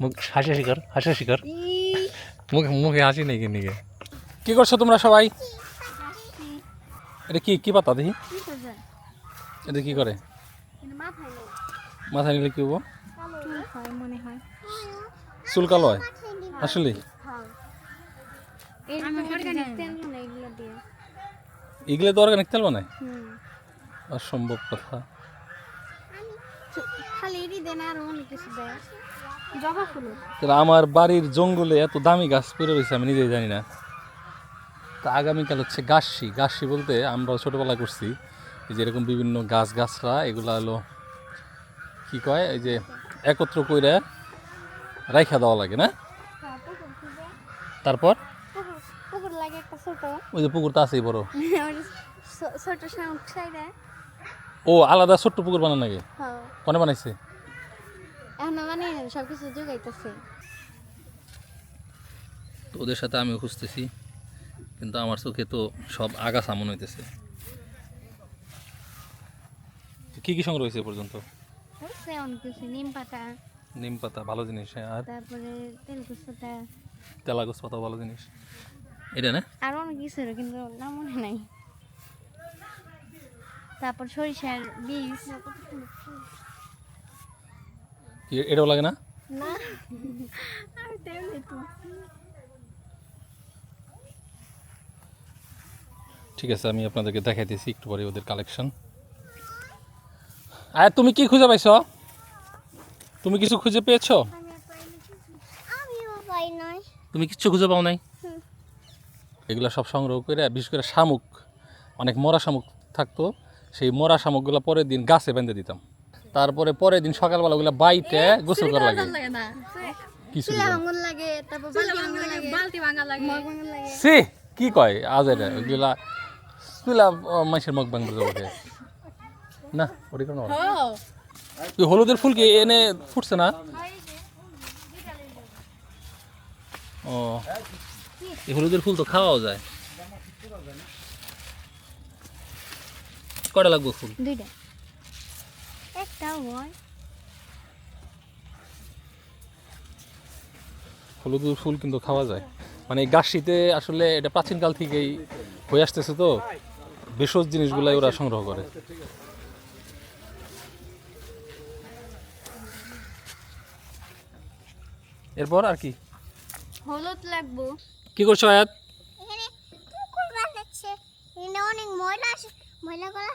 মুখ হাসি হাসি কর হাসি হাসি কর। মুখে মুখে হাসি নেই কি নিকে কি করছ তোমরা সবাই? এটা কি কি পাতা দেখি? এটা কি করে? মাথায় নিলে কি হব? মনে হয় চুল কালো হয়? আসলে এগুলো তো অর্গানিক তেল বানায়? অসম্ভব কথা। খালি দেন আর অনেক কিছু দেয়। আমার বাড়ির জঙ্গলে এত দামি গাছ পড়ে রয়েছে আমি নিজেই জানি না। তা আগামীকাল হচ্ছে গাছসি গাছসি বলতে আমরা ছোটোবেলা করছি। যে এরকম বিভিন্ন গাছ গাছরা এগুলো হলো কি কয়? এই যে একত্র কইরা রাইখা দেওয়া লাগে না? তারপর? পুকুর পুকুর একটা ছোট। ওই যে পুকুরটা আছেই বড়। সাইডে। ও আলাদা ছোট্ট পুকুর বানান নাকি? হ্যাঁ। কোনে বানাইছে? এখন মানে সব কিছু যোগাইতেছে তো ওদের সাথে আমিও খুঁজতেছি কিন্তু আমার চোখে তো সব আগাছা মনে হইতেছে। কি কি সংগ্রহ হয়েছে পর্যন্ত? হচ্ছে অনেক কিছু নিম পাতা। নিম পাতা ভালো জিনিস হ্যাঁ, আর? তারপরে তেলকুচ পাতা। তেলাগোস পাতা ভালো জিনিস। এটা না? আর অনেক কিছু কিন্তু নাম মনে নাই। তারপর সরিষার বীজ। কি এটাও লাগে না? ঠিক আছে আমি আপনাদেরকে দেখাই দিয়েছি একটু পরে ওদের কালেকশন আর তুমি কি খুঁজে পাইছ? তুমি কিছু খুঁজে পেয়েছ? তুমি কিচ্ছু খুঁজে পাও নাই? এগুলো সব সংগ্রহ করে বিশেষ করে শামুক অনেক মরা শামুক থাকতো। সেই মরা শামুকগুলো পরের দিন গাছে বেঁধে দিতাম। তারপরে পরের দিন সকালবেলা ওগুলো বাইটে গোসল করা লাগে। কিছু বালতি ভাঙা সে কি কয় আজ এটা? ওইগুলা তুলা মাসের মগ ভাঙতে যাব না ওটি কোনো হলুদের ফুল কি এনে ফুটছে না? ও এই হলুদের ফুল তো খাওয়াও যায়। কটা লাগবে ফুল? দুইটা। হয়। হলুদের ফুল কিন্তু খাওয়া যায়। মানে এই গাছটিতে আসলে এটা প্রাচীনকাল থেকেই হয়ে আসতেছে তো ভেষজ জিনিসগুলাই ওরা সংগ্রহ করে। এরপর আর কি? হলুদ লাগবো। কি করছ আয়াত? এখানে পুকুর বানাচ্ছে। এখানে অনেক ময়লা আছে ময়লাগুলো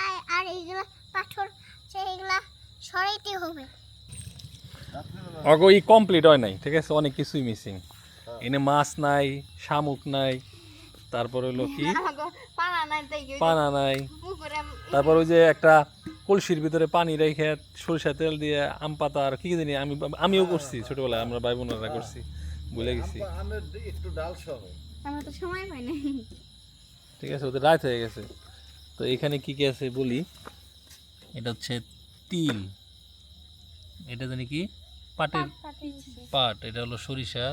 আর আর এইগুলো পাথর সেইগুলা সরাইতে হবে। অগো ই কমপ্লিট হয় নাই ঠিক আছে? অনেক কিছুই মিসিং এনে মাছ নাই শামুক নাই তারপর হলো কি? পানা নাই তারপর ওই যে একটা কলসির ভিতরে পানি রেখে সরিষা তেল দিয়ে আম পাতা আর কি কি জানি আমি আমিও করছি ছোটবেলায় আমরা ভাই বোনেরা করছি ভুলে গেছি। আমরা তো সময় পাই না ঠিক আছে ওদের রাত হয়ে গেছে। তো এখানে কি কি আছে বলি? এটা হচ্ছে তিল। এটা জানি কি? পাটের পাট এটা হলো সরিষা।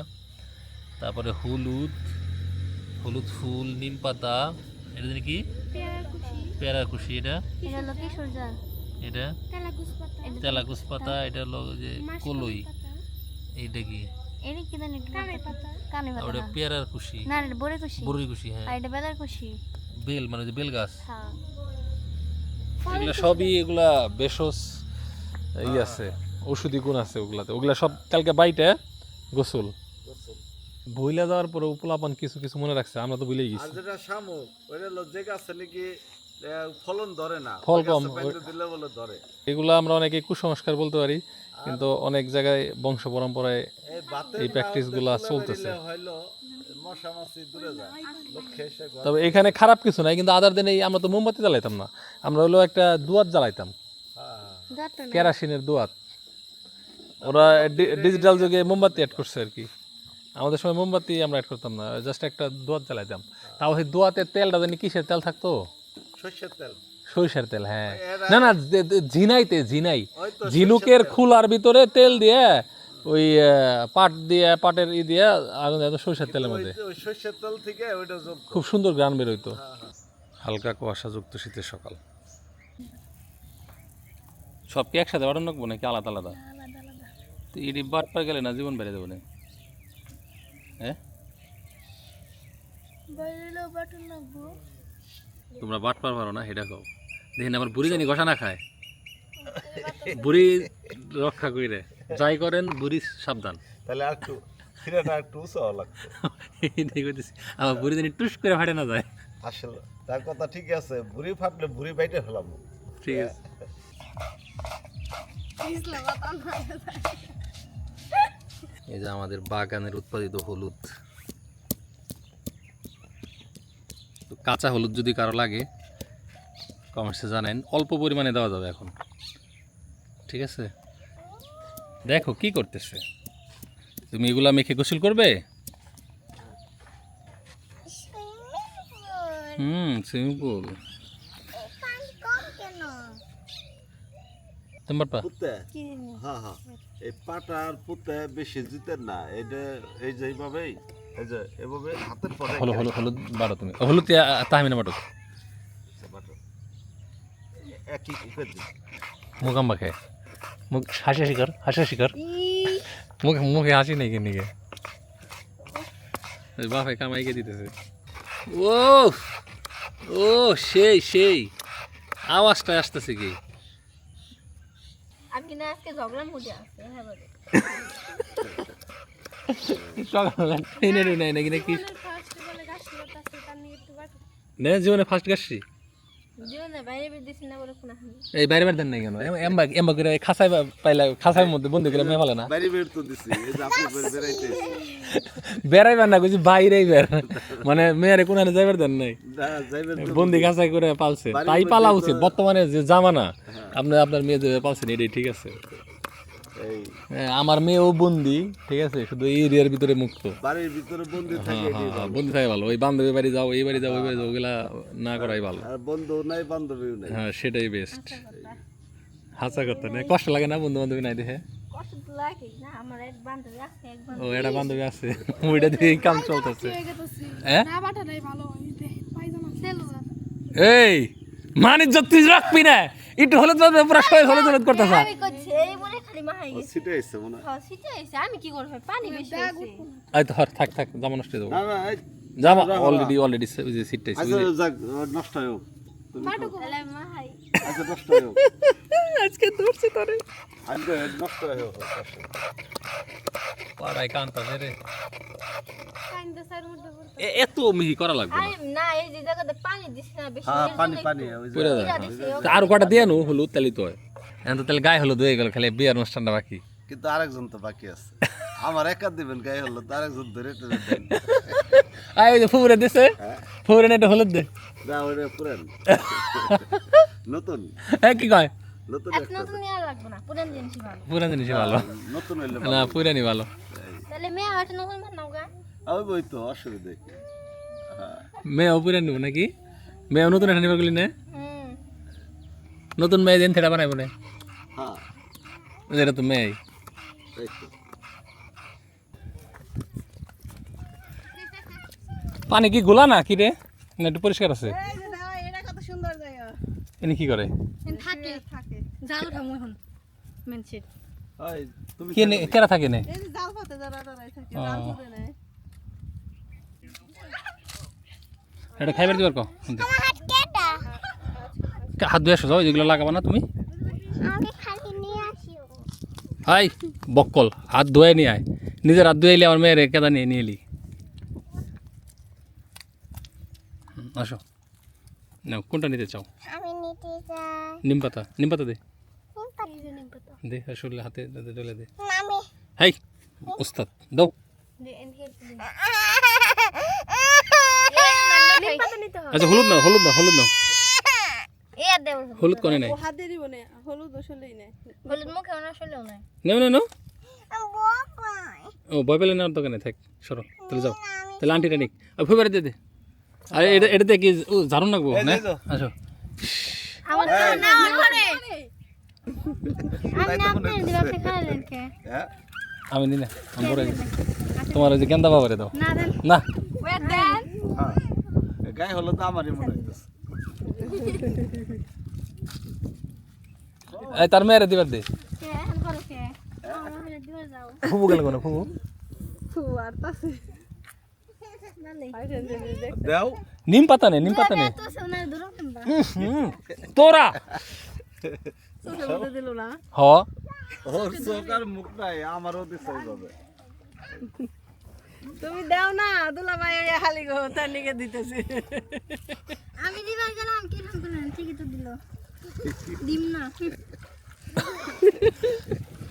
তারপরে হলুদ হলুদ ফুল নিম পাতা এটা জানি কি? পেয়ারা কুশি এটা? এটা হলো কিশোর জাল এটা? তেলাকুচ পাতা। এটা হলো যে কলই। এইটা কি? এটা কি ওটা পেয়ারার কুশি বড়ি কুশি হ্যাঁ। বেল মানে যে বেল গাছ। হ্যাঁ। এগুলা সবই এগুলা বেশস ই আছে ওষুধি গুণ আছে ওগুলাতে। ওগুলা সব কালকে বাইটে গোসল। বইলা যাওয়ার পরে উপলাপান কিছু কিছু মনে রাখছে আমরা তো আর গেছি। যেটা শামুক ওইটা গাছে নাকি ফলন ধরে না ফল কম, দিলে বলে ধরে। এগুলা আমরা অনেকে কুসংস্কার বলতে পারি কিন্তু অনেক জায়গায় বংশ পরম্পরায় এই গাছে গুলা চলতেছে। হইল তবে এখানে খারাপ কিছু নাই কিন্তু আদার দিনে আমরা তো মোমবাতি জ্বালাইতাম না। আমরা হলো একটা দুয়াত জ্বালাইতাম। হ্যাঁ। কেরাসিনের দোয়াত। ওরা ডিজিটাল যুগে মোমবাতি অ্যাড করছে আর কি। আমাদের সময় মোমবাতি আমরা অ্যাড করতাম না জাস্ট একটা দোয়াত জ্বালাইতাম। তাও সেই দোয়াতের তেলটা জানি কিসের তেল থাকতো? সর্ষের তেল। সরিষার তেল হ্যাঁ। না না ঝিনাইতে ঝিনাই। ঝিনুকের খুলার ভিতরে তেল দিয়ে ওই পাট দিয়ে পাটের ই দিয়ে আগুন দিয়ে সরিষার তেলের মধ্যে। সর্ষের তেল থেকে ওইটা খুব সুন্দর গ্রান বেরোইতো। হ্যাঁ, হ্যাঁ। হালকা কুয়াশাযুক্ত শীতের সকাল। সব কি একসাথে অর্ডার রাখব নাকি আলাদা আলাদা? তো এটি বাট পার গেলে না জীবন বেড়ে দেবো না? হ্যাঁ? বাটন তোমরা বাট পার পারো না সেটা খাও দেখেন আমার বুড়ি জানি ঘষা না খায়। বুড়ি রক্ষা কইরে। যাই করেন বুড়ি সাবধান। তাহলে আর একটু ফিরেটা একটু উঁচু হওয়া লাগতো এটাই করতেছি আমার বুড়ি জানি টুস করে ফাটে না যায়। আসলে তার কথা ঠিক আছে বুড়ি ফাটলে বুড়ি বাইটে ফেলাম। ঠিক আছে। এই যে আমাদের বাগানের উৎপাদিত হলুদ। কাঁচা হলুদ যদি কারও লাগে কমেন্টসে জানেন অল্প পরিমাণে দেওয়া যাবে এখন। ঠিক আছে? দেখো কি করতেছে? তুমি এগুলা মেখে গোসল করবে? হুম সুইমিং পুল তোমার পা? হ্যাঁ হ্যাঁ। এই পাটার পুতে বেশি জিতেন না। এটা এই যে এইভাবেই এই যে এভাবে হাতের পরে হলো হলো হলুদ বাড়ো তুমি। হলুদ তাহমিনা বাটো একই করে দিই মুখাম্বা খায়। মুখ হাসি হাসি কর হাসি হাসি কর মুখে মুখে হাসি নেই কেন নিকে বাপে কামাইকে দিতেছে ও ও সেই সেই আওয়াজটা আসতেছে কি হ্যাঁ জীবনে ফার্স্ট গাছছি বাইরে বের এই বাইরে বাইরে দেন নাই কেন? এমবা এম্বা করে খাসাই পাইলা খাসাই মধ্যে বন্ধু করে মেয়ে ফেলে না? বাইরে বের তো দিছি এই যে আপনি বের বেরাইতে বেড়াইবার না কইছি বাইরেই বের। মানে মেয়েরে কোনারে যাইবার দেন নাই। বন্দি খাসাই করে পালছে। তাই পালা উচিত। বর্তমানে যে জামানা আপনি আপনার মেয়ে যে পালছেন এটাই ঠিক আছে। হ্যাঁ, আমার মেয়েও বন্দি ঠিক আছে? শুধু এই এরিয়ার ভিতরে মুক্ত। বাড়ির ভিতরে বন্দি থাকে হ্যাঁ এটাই হ্যাঁ ভালো। বন্দি থাকে ভালো। ওই বান্ধবী বাড়ি যাও এই বাড়ি যাও ওই বাড়ি যাও ওগুলা না করাই ভালো। আর বন্ধু নাই বান্ধবীও নাই। হ্যাঁ সেটাই বেস্ট হাসা করতে নেই। কষ্ট লাগে না বন্ধু বান্ধবী নাই দেখে? কষ্ট তো লাগে না আমার এক বান্ধবী আছে এক ও এটা বান্ধবী আছে। ওইটা দিয়ে কাম চলতেছে। হ্যাঁ না বাটা নাই ভালো পায়জামা সেলো এই মানে তুই রাখবি না। একটু হলুদ পুরো শরীর হলুদ হলুদ করতেছে। আমি করছি এই বলে খালি গেছে। ছিটে আসছে মনে হ্যাঁ। সিটে এসে আমি কি করব? পানি বেশি হয়েছে। এই তো থাক থাক জামা নষ্ট হয়ে না না জামা অলরেডি অলরেডি যে সিটটাই আচ্ছা যাক নষ্ট হয়ে হোক। তুমি তাহলে মাহাই আচ্ছা নষ্ট হয়ে আজকে ধরছি তোরে। আমি তো নষ্ট হয়ে পাড়াই কান্তাছে রে। দে সাইড মধ্যে পড়তো। এ- এত মিহি করা লাগবে না। এই যে জায়গাতে পানি দিছ না বেশি হ্যাঁ পানি পানি আরও কটা দিয়ে নো হলুদ তাহলে তো হয়। এখন তো তাহলে গায়ে হলুদ হয়ে গেল খালি বিয়ের অনুষ্ঠানটা বাকি। কিন্তু আরেকজন তো বাকি আছে। আমার একা দিবেন গায়ে হলো তো আরেকজন ধরে দেন। আয় ওই যে ফুবরে দিছে। ফুবরে না একটা হলুদ দে। না ওটা পুরান। নতুন। হ্যাঁ কি কয়? নতুন একটা। লাগবে না পুরান জিনিসই ভালো। পুরান জিনিসই ভালো। নতুন হইলে না পুরানি ভালো। তাহলে মেয়ে হয়তো নতুন বানাও গা। আমি বই তো অসুবিধা। কি মেয়েও পুরান নিব নাকি? মেয়েও নতুন একটা নিবার গেলি না। নতুন মেয়ে দিন থেটা বানাইব না। হ্যাঁ। এটা তো মেয়ে। পানি কি গোলা না কি রে? না একটু পরিষ্কার আছে। এনে কি করে? থাকে থাকে। জাল উঠামু এখন মেন সেট ওই, তুমি কি নে- কেরা থাকে নে? ও। এটা খাইবার দিবার কো? কেটা হাত ধুয়ে আসো যাও যেগুলো লাগাবা না তুমি। হাই বক্কল হাত ধুয়ে নিয়ে আয়। নিজের হাত ধুয়ে এলে আমার মেয়ের কেদা নিয়ে নিয়ে এলি। আসো। নাও কোনটা নিতে চাও? আমি নিতে যাই নিম পাতা নিম পাতা দে। দে আসলে হাতে দে, ডলে দে হাই ওস্তাদ দাও। দে এন হেড দিন আচ্ছা হলুদ নাও। হলুদ দেব। কোনে নাই হলুদ মুখে না শুনলেও না নেও ও পেলে নেওয়ার দোকানে থাক সরো তাহলে যাও। তাহলে আন্টিটা নিক। আর ফুবারে দে দে। আরে এটা এটাতে কি ও ঝাড়ুন না আসো। আমার না করে আমি হ্যাঁ? আমি নি না তোমার ওই যে গেন্দা বাবারে দাও। না না। হ্যাঁ। গায়ে হলো তো আমারই মনে হইতেছে। এই তার মেয়েরে দিবার দে। ফুবু গেল কোনো? ফুবু? নিম পাতা নেই নিম পাতা নেই তো সোনার দূর তোরা। না? হ। ওর চোখ আর মুখ নাই আমারও দিছে এইভাবে। তুমি দাও না দুলা ভাই হালি গো তার নিকে দিতেছে। আমি দিবার গেলাম কি রকম করলেন ঠিকই তো দিল। ডিম না।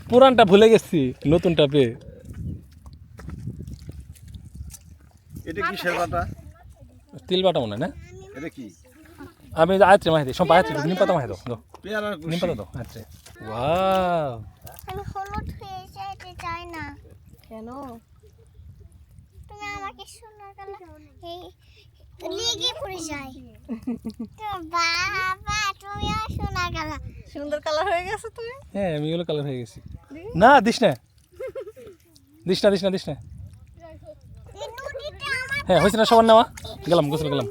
পুরানটা ভুলে গেছি নতুনটা পেয়ে এটা কিসের বাটা তিল বাটা মনে হয় না? এটা কি? আমি আয়ত্রে মাহি দিই সব আয়ত্রে নিম পাতা মাহি দাও নিম পাতা দাও আয়ত্রে। ওয়াও। আমি হলুদ হয়ে যেতে চাই না। কেন? তুমি আমাকে কালার এই লেগে পড়ে তো বাবা তুমি সোনার কালার সুন্দর কালার হয়ে গেছে তুমি? হ্যাঁ আমি এগুলো কালার হয়ে গেছি। না দিস না দিস না দিস না দিস না হ্যাঁ হয়েছে না সবার নেওয়া? গেলাম গোসল গেলাম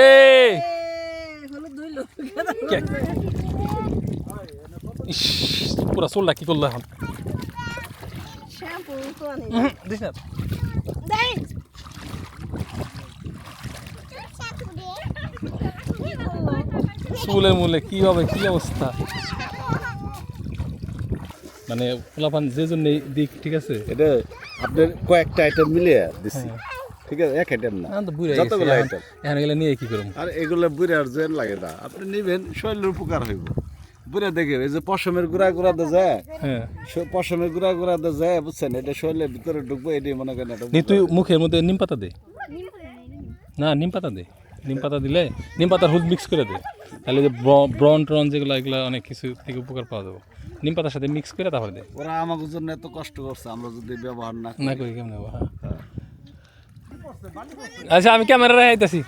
এ হলুদ ধুইল। কে? ইস পুরা চুলটা কি করল এখন? শ্যাম্পু তো আনি। উহুম, দিস না চুলের মূলে কি হবে কি অবস্থা? মানে পোলাপান যে জন্য দিক ঠিক আছে? এটা আপনার কয়েকটা আইটেম মিলে দিছি। হ্যাঁ। ঠিক আছে? এক আইটেম না। যতগুলো item। এখন এগুলো নিয়ে কি করব? আর এগুলো বুড়ে আর জেন লাগে না। আপনি নিবেন শরীরের উপকার হইব। বুড়ে দেখে এই যে পশমের গুড়া গুড়া দে যায়। হ্যাঁ। পশমের গুড়া গুড়া দে যায় বুঝছেন? এটা শরীরের ভিতরে ঢুকবো এটাই মনে করেন এটা নি তুই মুখের মধ্যে নিম পাতা দে। না নিম পাতা দে। নিম পাতা দিলে নিম পাতার হলুদ মিক্স করে দে। তাহলে যে ব্রন ট্রন যেগুলো এগুলো অনেক কিছু থেকে উপকার পাওয়া যাবে। নিম পাতার সাথে মিক্স করে তারপরে দে। ওরা আমাদের জন্য এত কষ্ট করছে আমরা যদি ব্যবহার না না করি কেমন হ্যাঁ। আচ্ছা আমি ক্যামেরা রেখাইতেছি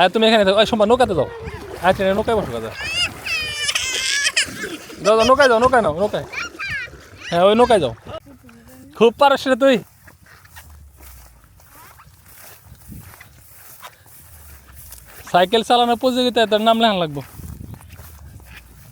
আর তুমি এখানে থাকো। সোমবার নৌকাতে যাও। আচ্ছা নৌকায় বসো দাদা। দাদা, নৌকায় যাও, নৌকায় নাও, নৌকায়। হ্যাঁ ওই নৌকায় যাও। খুব পারস রে তুই। সাইকেল চালানোর প্রতিযোগিতায় তার নাম লেখান লাগবো।